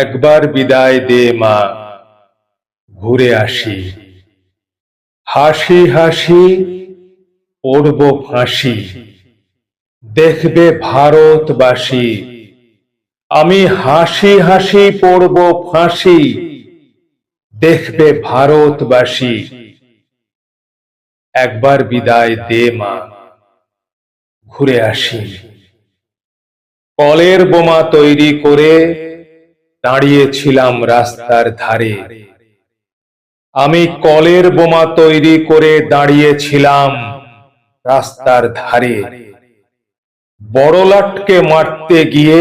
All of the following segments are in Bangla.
একবার বিদায় দে মা, ঘুরে আসি। হাসি হাসি পড়ব ফাঁসি, দেখবে ভারতবাসী। আমি হাসি হাসি পড়ব ফাঁসি, দেখবে ভারতবাসী। একবার বিদায় দে মা, ঘুরে আসি। কলের বোমা তৈরি করে দাঁড়িয়েছিলাম রাস্তার ধারে। আমি কলের বোমা তৈরি করে দাঁড়িয়েছিলাম রাস্তার ধারে। বড়লাটকে মারতে গিয়ে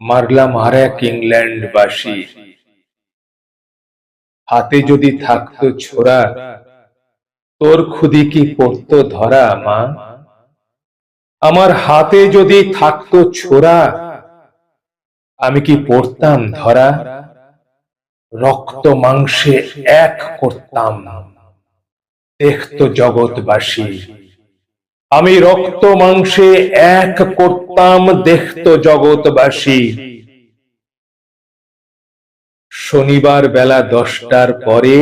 মারলাম আর এক ইংল্যান্ডবাসী। হাতে যদি থাকতো ছোড়া, তোর খুদি কি পড়তো ধরা, মা? আমার হাতে যদি থাকতো ছোড়া আমি কি পড়তাম ধরা? রক্ত মাংসে এক করতাম। দেখতো জগৎবাসী। আমি রক্ত মাংসে এক করতাম, দেখতো জগৎবাসী। শনিবার বেলা দশটার পরে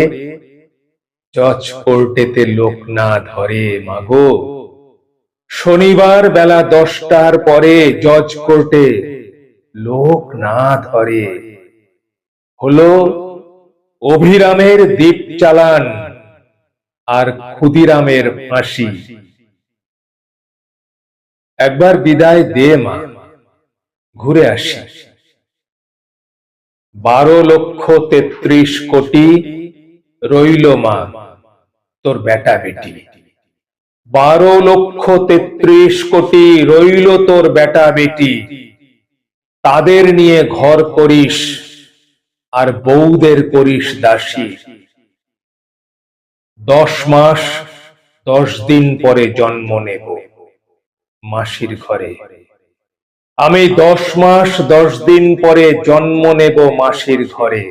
জজ কোর্টেতে লোক না ধরে, মাগো। শনিবার বেলা দশটার পরে জজ কোর্টে লোক না ধরে হলো অভিরামের দ্বীপ চালান আর ক্ষুদিরামের ফাঁসি। একবার বিদায় দে মা, ঘুরে আসি। বারো লক্ষ তেত্রিশ কোটি রইল মা, তোর বেটা বেটি। বারো লক্ষ তেত্রিশ কোটি রইল তোর বেটা বেটি। তাদের নিয়ে ঘর করিস আর বউদের করিস দাসী। দশ মাস, দশ দিন পরে জন্ম নেব মাসির ঘরে। আমি দশ মাস, দশ দিন পরে জন্ম নেব মাসির ঘরে।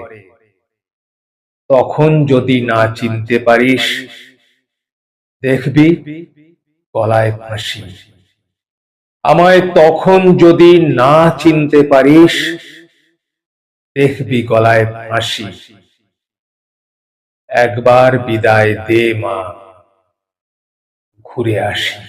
তখন যদি না চিনতে পারিস, দেখবি গলায় ফাঁসি। আমায় তখন যদি না চিনতে পারিস, দেখবি গলায় ফাঁসি একবার বিদায় দে মা, ঘুরে আসি।